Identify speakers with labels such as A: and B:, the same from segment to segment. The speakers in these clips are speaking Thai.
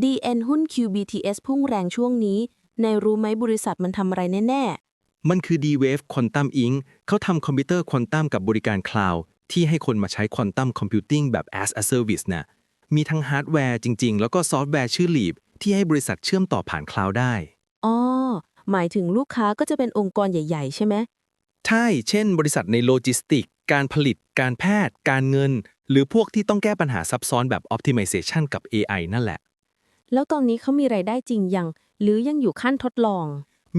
A: DN หุ้น QBTS พุ่งแรงช่วงนี้ ในรู้ไหมบริษัทมันทำอะไรแน่
B: มันคือ D-Wave Quantum Inc. เขาทำคอมพิวเตอร์ควอนตัมกับบริการคลาวด์ที่ให้คนมาใช้ควอนตัมคอมพิวติ้งแบบ as a service น่ะมีทั้งฮาร์ดแวร์จริง ๆ แล้วก็ซอฟต์แวร์ชื่อ Leap ที่ให้บริษัทเชื่อมต่อผ่านคลาวด์ได้
A: ๆ อ๋อ หมายถึงลูกค้าก็จะเป็นองค์กรใหญ่ ๆ ใช่ไหม
B: ใช่ เช่น บริษัทในโลจิสติก การผลิต การแพทย์ การเงิน หรือพวกที่ต้องแก้ปัญหาซับซ้อนแบบ optimization กับ AI นั่นแหละ
A: แล้วตอนนี้เขามีไรายได้จริงยัง หรือยังอยู่ขั้นทดลอง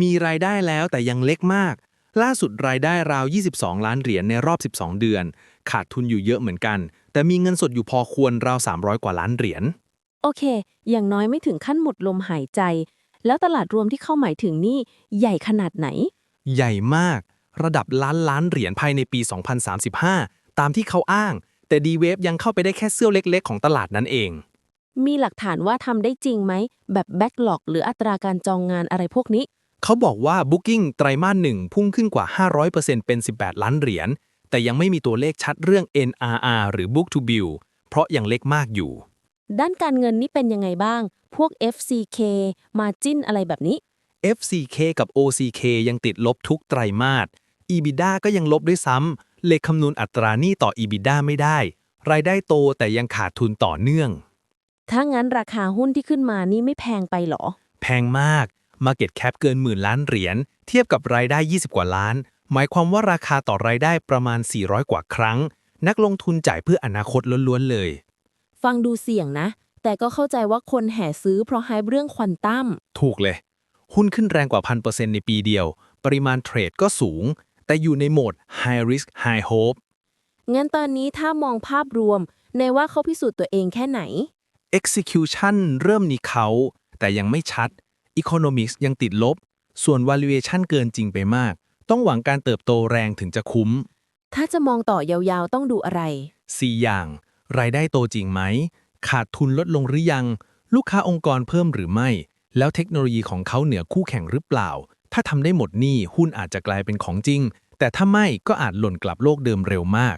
B: มีรายได้แล้วแต่ยังเล็กมาก ล่าสุดรายได้ราว 22 ล้านเหรียญในรอบ 12 เดือน ขาดทุนอยู่เยอะเหมือนกัน แต่มีเงินสดอยู่พอควรราว 300 กว่าล้านเหรียญ
A: โอเค อย่างน้อยไม่ถึงขั้นหมดลมหายใจ แล้วตลาดรวมที่เข้าหมายถึงนี่ใหญ่ขนาดไหน
B: ใหญ่มาก ระดับล้านล้านเหรียญภายในปี 2035 ตามที่เขาอ้าง แต่ D-Wave ยังเข้าไปได้แค่เสี้ยวเล็ก ๆ ของตลาดนั้นเอง
A: มีหลักฐานว่าทำได้จริงไหม แบบแบ็กหลอกหรืออัตราการจองงานอะไรพวกนี้
B: เขาบอกว่า Booking ไตรมาสหนึ่งพุ่งขึ้นกว่า 500%เป็น 18 ล้านเหรียญ แต่ยังไม่มีตัวเลขชัดเรื่อง NRR หรือ Book to Bill เพราะยังเล็กมากอยู่
A: ด้านการเงินนี่เป็นยังไงบ้าง พวก FCK Margin อะไรแบบนี้
B: FCK กับ OCK ยังติดลบทุกไตรมาส EBITDA ก็ยังลบด้วยซ้ำเลขคำนวณอัตราหนี้ต่อ EBITDA ไม่ได้ รายได้โตแต่ยังขาดทุนต่อเนื่อง
A: ถ้างั้นราคาหุ้นที่ขึ้นมานี่ไม่แพงไปเหรอ
B: แพงมาก Market Cap เกินหมื่นล้านเหรียญ เทียบกับรายได้ 20 กว่าล้าน หมายความว่าราคาต่อรายได้ประมาณ 400 กว่าครั้ง นักลงทุนจ่ายเพื่ออนาคตล้วนๆเลย
A: ฟังดูเสี่ยงนะ แต่ก็เข้าใจว่าคนแห่ซื้อเพราะไฮเรื่องควอนตัม
B: ถูกเลย หุ้นขึ้นแรงกว่า1,000%ในปีเดียว ปริมาณเทรดก็สูง แต่อยู่ในโหมด High Risk High Hope
A: งั้นตอนนี้ถ้ามองภาพรวม ในว่าเขาพิสูจน์ตัวเองแค่ไหน
B: Execution เริ่มมีเขา แต่ยังไม่ชัด Economics ยังติดลบ ส่วน Valuation เกินจริงไปมาก ต้องหวังการเติบโตแรงถึงจะคุ้ม
A: ถ้าจะมองต่อยาวๆต้องดูอะไร
B: 4 อย่าง รายได้โตจริงไหม ขาดทุนลดลงหรือยัง ลูกค้าองค์กรเพิ่มหรือไม่ แล้วเทคโนโลยีของเขาเหนือคู่แข่งหรือเปล่า ถ้าทำได้หมดนี่หุ้นอาจจะกลายเป็นของจริง แต่ถ้าไม่ก็อาจหล่นกลับโลกเดิมเร็วมาก